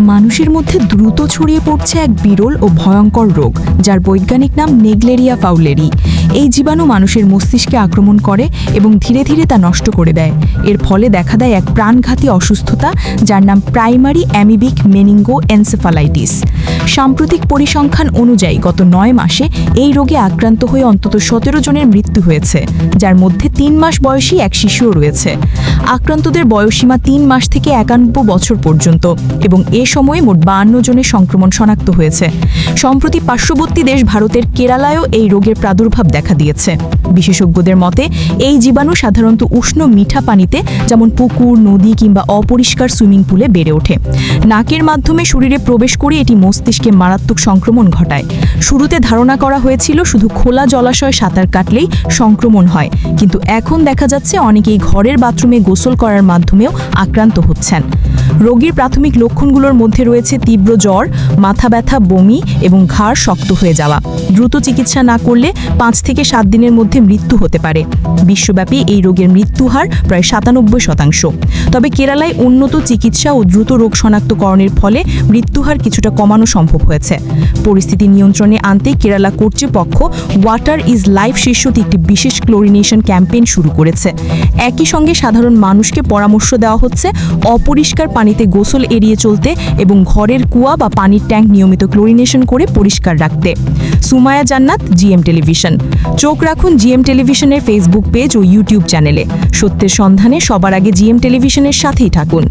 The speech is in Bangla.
মানুষের মধ্যে দ্রুত ছড়িয়ে পড়ছে এক বিরল ও ভয়ঙ্কর রোগ, যার বৈজ্ঞানিক নাম নেগলেরিয়া ফাউলেরি। এই জীবাণু মানুষের মস্তিষ্কে আক্রমণ করে এবং ধীরে ধীরে তা নষ্ট করে দেয়। এর ফলে দেখা দেয় এক প্রাণঘাতী অসুস্থতা, যার নাম প্রাইমারি অ্যামিবিক মেনিঙ্গো এনসেফালাইটিস সাম্প্রতিক পরিসংখ্যান অনুযায়ী গত নয় মাসে এই রোগে আক্রান্ত হয়ে অন্তত সতেরো জনের মৃত্যু হয়েছে, যার মধ্যে তিন মাস বয়সী এক শিশুও রয়েছে। আক্রান্তদের বয়সীমা তিন মাস থেকে একানব্ব বছর পর্যন্ত এবং এ সময়ে মোট বাহান্ন জনের সংক্রমণ শনাক্ত হয়েছে। সম্প্রতি পার্শ্ববর্তী দেশ ভারতের কেরালায়ও এই রোগের প্রাদুর্ভাব দেখা দিয়েছে। বিশেষজ্ঞদের মতে, এই জীবাণু সাধারণত উষ্ণ মিঠা পানিতে, যেমন পুকুর, নদী কিংবা অপরিষ্কার সুইমিং পুলে বেড়ে ওঠে। নাকের মাধ্যমে শরীরে প্রবেশ করে এটি মস্তিষ্কে মারাত্মক সংক্রমণ ঘটায়। শুরুতে ধারণা করা হয়েছিল শুধু খোলা জলাশয়ে সাঁতার কাটলেই সংক্রমণ হয়, কিন্তু এখন দেখা যাচ্ছে অনেকেই ঘরের বাথরুমে গোসল করার মাধ্যমেও আক্রান্ত হচ্ছেন। রোগীর প্রাথমিক লক্ষণগুলোর মধ্যে রয়েছে তীব্র জ্বর, মাথা ব্যথা, বমি এবং ঘাড় শক্ত হয়ে যাওয়া। দ্রুত চিকিৎসা না করলে পাঁচ থেকে সাত দিনের মধ্যে মৃত্যু হতে পারে। বিশ্বব্যাপী এই রোগের মৃত্যু হার প্রায় সাতানব্বই শতাংশ। তবে কেরালায় উন্নত চিকিৎসা ও দ্রুত রোগ শনাক্তকরণের ফলে মৃত্যুহার কিছুটা কমানো সম্ভব হয়েছে। পরিস্থিতি নিয়ন্ত্রণে আনতে কেরালা কর্তৃপক্ষ ওয়াটার ইজ লাইফ শীর্ষক একটি বিশেষ ক্লোরিনেশন ক্যাম্পেইন শুরু করেছে। একই সঙ্গে সাধারণ মানুষকে পরামর্শ দেওয়া হচ্ছে, অপরিষ্কার পানিতে গোসল এড়িয়ে চলতে এবং ঘরের কুয়া বা পানির ট্যাঙ্ক নিয়মিত ক্লোরিনেশন করে পরিষ্কার রাখতে। সুমায়া জান্নাত, জিএম টেলিভিশন। চোখ রাখুন জিএম টেলিভিশনের ফেসবুক পেজ ও ইউটিউব চ্যানেলে সত্যের সন্ধানে সবার আগে জিএম টেলিভিশনের সাথেই থাকুন।